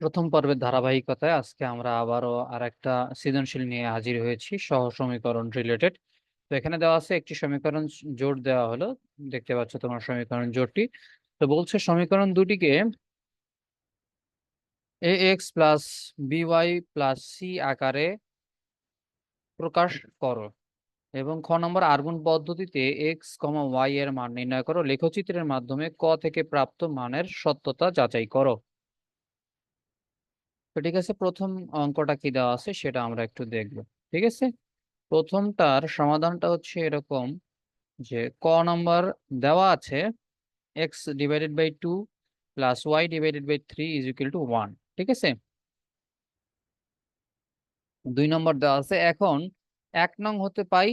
প্রথম পর্বের ধারাবাহিকতায় আজকে আমরা আবারও আর একটা সৃজনশীল নিয়ে হাজির হয়েছি, সহ সমীকরণ রিলেটেড তো এখানে দেওয়া আছে একটি সমীকরণ জোট দেওয়া হলো, দেখতে পাচ্ছ তোমার সমীকরণ জোটটি। তো বলছে সমীকরণ দুটিকে A X plus B Y plus C আকারে প্রকাশ করো এবং খ নম্বর আর্গুন পদ্ধতিতে এক্স কমা ওয়াই এর মান নির্ণয় করো, লেখচিত্রের মাধ্যমে ক থেকে প্রাপ্ত মানের সত্যতা যাচাই করো। তো ঠিক আছে, প্রথম অঙ্কটা কি দেওয়া আছে সেটা আমরা একটু দেখব, ঠিক আছে? প্রথমটার সমাধানটা হচ্ছে এরকম যে ক নম্বর দেওয়া আছে X divided by two plus Y divided by three is equal to one ঠিক আছে? দুই নম্বর দেওয়া আছে, এখন এক নং হতে পাই,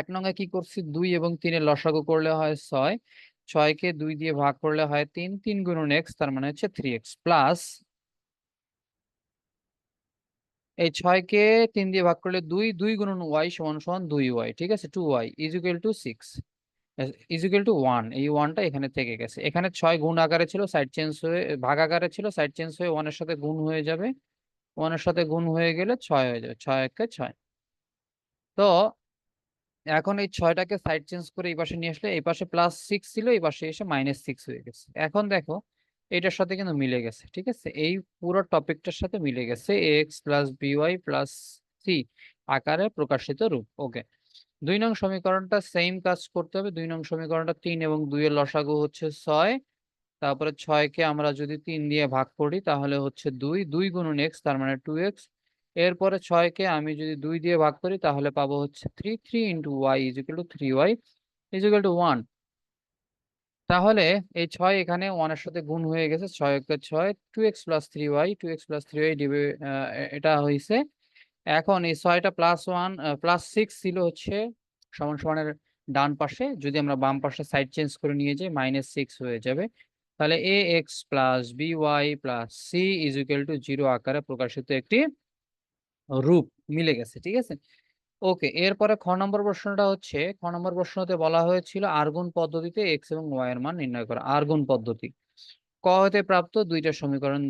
এক নং এ কি করছি? দুই এবং তিনের লসাগু করলে হয় ছয়, ছয়কে দুই দিয়ে ভাগ করলে হয় তিন তিন গুণন এক্স তার মানে হচ্ছে থ্রি এক্স প্লাস এই ছয়কে তিন দিয়ে ভাগ করলে দুই দুই গুণন ওয়াই সমান সমান দুই ওয়াই, ঠিক আছে? Two Y is equal to six is equal to one এই ওয়ানটা এখানে থেকে গেছে। এখানে ছয় গুণ আকারে ছিল সাইড চেঞ্জ হয়ে, ভাগ আকারে ছিল সাইড চেঞ্জ হয়ে ওয়ানের সাথে গুণ হয়ে যাবে। ওয়ানের সাথে গুণ হয়ে গেলে ছয় হয়ে যাবে, ছয় একে ছয়। তো এখন এই ছয়টাকে সাইড চেঞ্জ করে এই পাশে নিয়ে আসলে এই পাশে প্লাস সিক্স ছিল, এই পাশে এসে মাইনাস সিক্স হয়ে গেছে। এখন দেখো এটার সাথে কিন্তু মিলে গেছে, ঠিক আছে? এই পুরো টপিকটার সাথে মিলে গেছে X plus B Y plus C আকারে প্রকাশিত রূপ ওকে দুই নং সমীকরণটা সেম কাজ করতে হবে, দুই নং সমীকরণটা তিন এবং দুইয়ের লসাগু হচ্ছে ছয়, তারপরে ছয়কে আমরা যদি তিন দিয়ে ভাগ করি তাহলে হচ্ছে দুই দুই গুণন এক্স তার মানে টু এক্স এরপরে ছয়কে আমি যদি দুই দিয়ে ভাগ করি তাহলে পাবো হচ্ছে three three into Y is equal to three Y is equal to one তাহলে এই ছয় এখানে ওয়ানের সাথে গুণ হয়ে গেছে ছয় একে ছয় two X plus three Y two X plus three Y ডিবে এটা হয়েছে এখন এই ছয়টা প্লাস ওয়ান প্লাস সিক্স ছিল হচ্ছে সমান সমানের ডান পাশে। যদি আমরা বাম পাশে সাইড চেঞ্জ করে নিয়ে যাই মাইনাস সিক্স হয়ে যাবে। তাহলে A X plus B Y plus C is to zero আকারে প্রকাশিত একটি রূপ মিলে গেছে, ঠিক আছে? ওকে, এরপরে খ নম্বর প্রশ্নটা হচ্ছে, খ নম্বর প্রশ্নতে বলা হয়েছিল আর্গুন পদ্ধতিতে এক্স এবং ওয়াই এর মান নির্ণয় করা আর্গুন পদ্ধতি। ক হতে প্রাপ্ত দুইটা সমীকরণ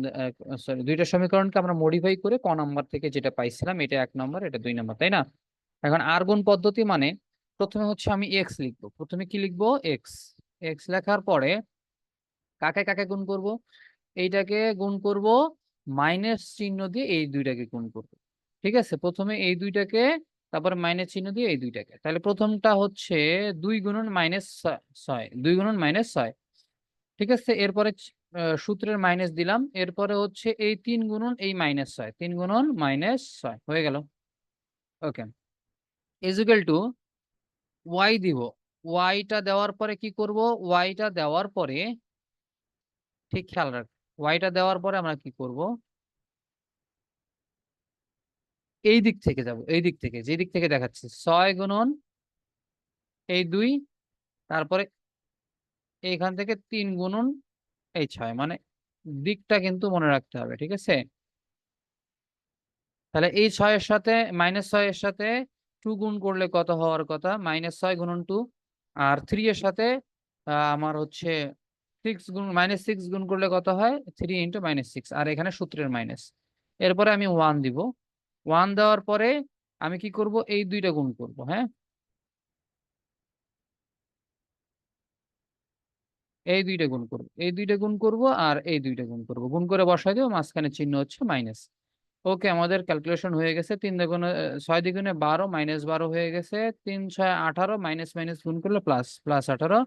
সরি দুইটা সমীকরণকে আমরা মডিফাই করে ক নম্বর থেকে যেটা পাইছিলাম এটা এক নম্বর, এটা দুই নম্বর, তাই না? এখন আর্গুন পদ্ধতি মানে প্রথমে হচ্ছে আমি এক্স লিখব, প্রথমে কি লিখব? এক্স এক্স লেখার পরে কাকে কাকে গুণ করব? এইটাকে গুণ করব মাইনাস চিহ্ন দিয়ে এই দুইটাকে গুণ করব, ঠিক আছে? প্রথমে এই দুইটাকে তারপরে মাইনাস চিহ্ন দিয়ে এই দুইটাকে। তাহলে প্রথমটা হচ্ছে দুই গুণন মাইনাস ছয়, দুই গুণন মাইনাস ছয়। ঠিক আছে? এরপরে সূত্রের মাইনাস দিলাম। এরপরে হচ্ছে এই তিন গুণন এই মাইনাস ছয়। তিন গুণন মাইনাস ছয়। হয়ে গেল। ওকে ইজুকাল টু ওয়াই দিব। ওয়াইটা দেওয়ার পরে কি করব? ওয়াইটা দেওয়ার পরে, ঠিক খেয়াল রাখ ওয়াইটা দেওয়ার পরে আমরা কি করব? এই দিক থেকে যাব, এই দিক থেকে যে দিক থেকে দেখাচ্ছি, ছয় গুণন এই দুই, তারপরে এইখান থেকে তিন গুণন এই ছয় মানে দিকটা কিন্তু মনে রাখতে হবে, ঠিক আছে? তাহলে এই ছয়ের সাথে, মাইনাস ছয়ের সাথে টু গুণ করলে কত হওয়ার কথা? মাইনাস ছয় গুণন টু, আর থ্রি এর সাথে আমার হচ্ছে সিক্স গুণ, মাইনাস সিক্স গুণ করলে কত হয়? থ্রি ইন্টু মাইনাস সিক্স, আর এখানে সূত্রের মাইনাস। এরপরে আমি ওয়ান দিব। ওয়ান দেওয়ার পরে আমি কি করব? এই দুইটা গুণ করব হ্যাঁ? এই দুইটা গুণ করব এই দুইটা গুণ করব আর এই দুইটা গুণ করব। গুণ করে বসাই দেবো মাঝখানে চিহ্ন হচ্ছে মাইনাস ওকে আমাদের ক্যালকুলেশন হয়ে গেছে তিন দ্বিগুণে আহ, ছয় দ্বিগুণে বারো মাইনাস বারো হয়ে গেছে তিন ছয় আঠারো মাইনাস মাইনাস গুণ করলে প্লাস প্লাস আঠারো।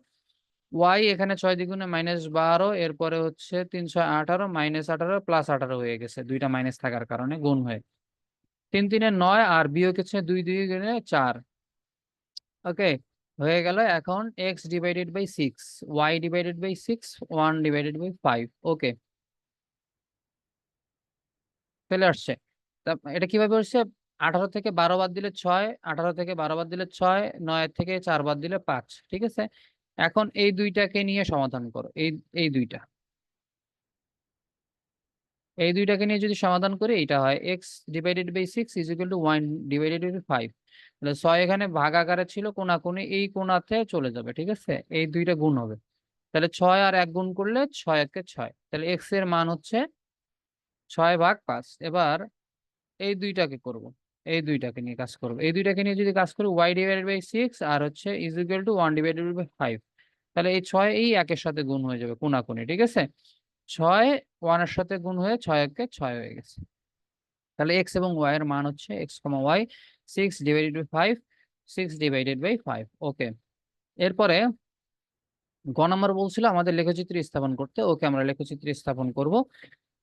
ওয়াই এখানে ছয় দ্বিগুণে মাইনাস বারো এরপরে হচ্ছে তিন ছয় আঠারো মাইনাস আঠারো প্লাস আঠারো হয়ে গেছে। দুইটা মাইনাস থাকার কারণে গুণ হয়ে তিন তিনে নয় আর বিয়োগ হচ্ছে দুই দুই গুণে চার। ওকে, হয়ে গেল এখন X divided by six Y divided by six one divided by five okay. চলে আসছে। এটা কীভাবে হচ্ছে? আঠারো থেকে বারো বাদ দিলে ছয়, আঠারো থেকে বারো বাদ দিলে ছয়, নয় থেকে চার বাদ দিলে পাঁচ, ঠিক আছে? এখন এই দুইটাকে নিয়ে সমাধান করো, এই এই দুইটা। এই দুইটাকে নিয়ে যদি সমাধান করি, এটা হয় X divided by six is equal to one divided by five তাহলে ছয় এখানে ভাগ আকারে ছিল, কোনাকুনি এই কোনাতে চলে যাবে, ঠিক আছে? এই দুইটা গুণ হবে। তাহলে ছয় আর এক গুণ করলে ছয় একে ছয়। তাহলে এক্সের মান হচ্ছে ছয় ভাগ পাঁচ। এবার এই দুইটাকে করব, এই দুইটাকে নিয়ে কাজ করব। এই দুইটাকে নিয়ে যদি কাজ করি ওয়াই ডিভাইডেড বাই সিক্স আর হচ্ছে is equal to one divided by five তাহলে এই ছয় এই একের সাথে গুণ হয়ে যাবে, কোনাকুনি, ঠিক আছে? ছয় ওয়ানের সাথে গুণ হয়ে ছয় একে ছয় হয়ে গেছে। তাহলে এক্স এবং ওয়াই এর মান হচ্ছে X comma Y six divided by five six divided by five okay এরপরে গ নম্বর বলছিল আমাদের লেখচিত্র স্থাপন করতে, ওকে আমরা লেখচিত্র স্থাপন করব।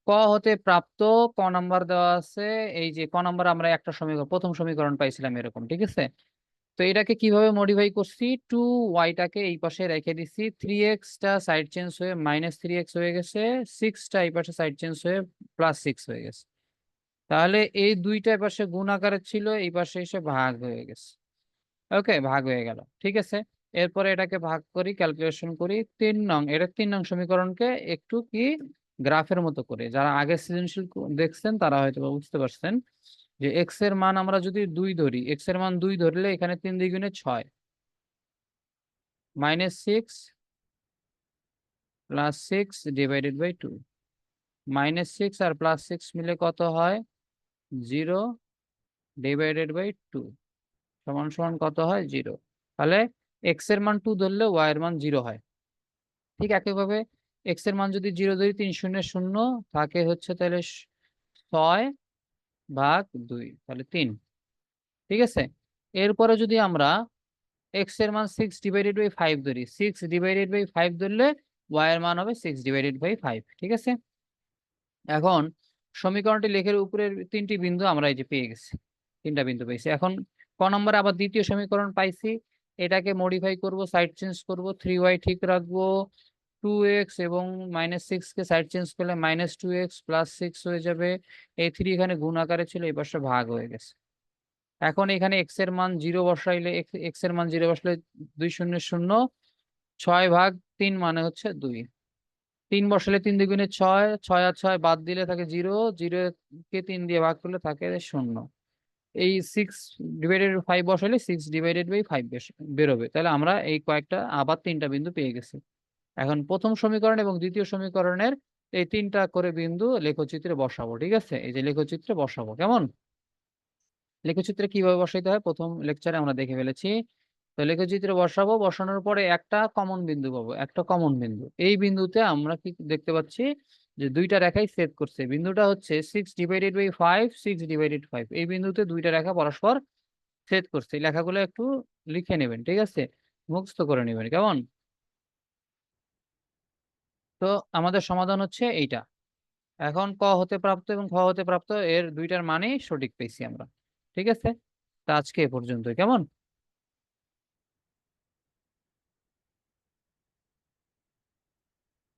ক হতে প্রাপ্ত ক নাম্বার দেওয়া আছে, এই যে ক নাম্বার আমরা একটা সমীকরণ, প্রথম সমীকরণ পাইছিলাম এরকম, ঠিক আছে? তো এটাকে কীভাবে মডিফাই করছি? টু ওয়াইটাকে এই পাশে রেখে দিছি থ্রি এক্সটা সাইড চেঞ্জ হয়ে মাইনাস থ্রি এক্স হয়ে গেছে। সিক্সটা এই পাশে সাইড চেঞ্জ হয়ে প্লাস সিক্স হয়ে গেছে। তাহলে এই দুইটা পাশে গুণ আকারে ছিল, এই পাশে এসে ভাগ হয়ে গেছে। ওকে ভাগ হয়ে গেল। ঠিক আছে? এরপরে এটাকে ভাগ করি ক্যালকুলেশন করি। তিন নং, এটা তিন নং সমীকরণকে একটু কি গ্রাফের মতো করে। যারা আগে সৃজনশীল দেখছেন, তারা হয়তো বুঝতে পারছেন। যে এক্সের মান আমরা যদি দুই ধরি এক্সের মান দুই ধরলে এখানে তিন দ্বিগুণে ছয়। Minus six plus six divided by two minus six R plus six মিলে কত হয়? জিরো ডিভাইডেড বাই টু সমান সমান কত হয়? জিরো তাহলে এক্সের মান টু ধরলে ওয়াই এর মান জিরো হয়। ঠিক একইভাবে এক্সের মান যদি জিরো ধরি, তিন শূন্য শূন্য থাকে হচ্ছে তাহলে ছয়। ভাগ দুই, তাহলে তিন। ঠিক আছে? এরপরে যদি আমরা এক্সের মান সিক্স ডিভাইডেড বাই ফাইভ ধরি সিক্স ডিভাইডেড বাই ফাইভ ধরলে ওয়াই এর মান হবে সিক্স ডিভাইডেড বাই ফাইভ ঠিক আছে? এখন সমীকরণটি লেখের উপরের তিনটি বিন্দু আমরা এই যে পেয়ে গেছি, তিনটা বিন্দু পেয়েছি। এখন ক নম্বরে আবার দ্বিতীয় সমীকরণ পাইছি, এটাকে মডিফাই করব সাইড চেঞ্জ করব থ্রি ওয়াই ঠিক রাখব টু এক্স এবং মাইনাস সিক্স কে সাইড চেঞ্জ করলে minus two X plus six হয়ে যাবে। এই থ্রি এখানে গুণ আকারে ছিল, এই পাশে ভাগ হয়ে গেছে। এখন এখানে এক্সের মান জিরো বসাইলে এক্সের মান জিরো বসালে দুই শূন্য শূন্য, ছয় ভাগ তিন মানে হচ্ছে দুই। তিন বসালে তিন দুগুণে ছয় ছয় আর ছয় বাদ দিলে থাকে জিরো জিরো কে তিন দিয়ে ভাগ করলে থাকে শূন্য। এই সিক্স ডিভাইডেড ফাইভ বসালে সিক্স ডিভাইডেড বাই ফাইভ বেরোবে। তাহলে আমরা এই কয়েকটা আবার তিনটা বিন্দু পেয়ে গেছি। এখন প্রথম সমীকরণ এবং দ্বিতীয় সমীকরণের এই তিনটা করে বিন্দু লেখচিত্রে বসাবো, ঠিক আছে? এই যে লেখচিত্রে বসাবো, কেমন? লেখচিত্রে কীভাবে বসাইতে হয়? প্রথম লেকচারে আমরা দেখে ফেলেছি। তো লেখচিত্রে বসাবো, বসানোর পরে একটা কমন বিন্দু পাবো, একটা কমন বিন্দু। এই বিন্দুতে আমরা কি দেখতে পাচ্ছি যে দুইটা রেখাই সেট করছে। বিন্দুটা হচ্ছে six divided by five six divided five এই বিন্দুতে দুইটা রেখা পরস্পর ছেদ করছে। লেখাগুলো একটু লিখে নেবেন, ঠিক আছে? মুখস্থ করে নেবেন, কেমন? তো আমাদের সমাধান হচ্ছে এইটা। এখন ক হতে প্রাপ্ত এবং খ হতে প্রাপ্ত এর দুইটার মানেই সঠিক পেয়েছি আমরা। ঠিক আছে? তা আজকে এ পর্যন্ত কেমন?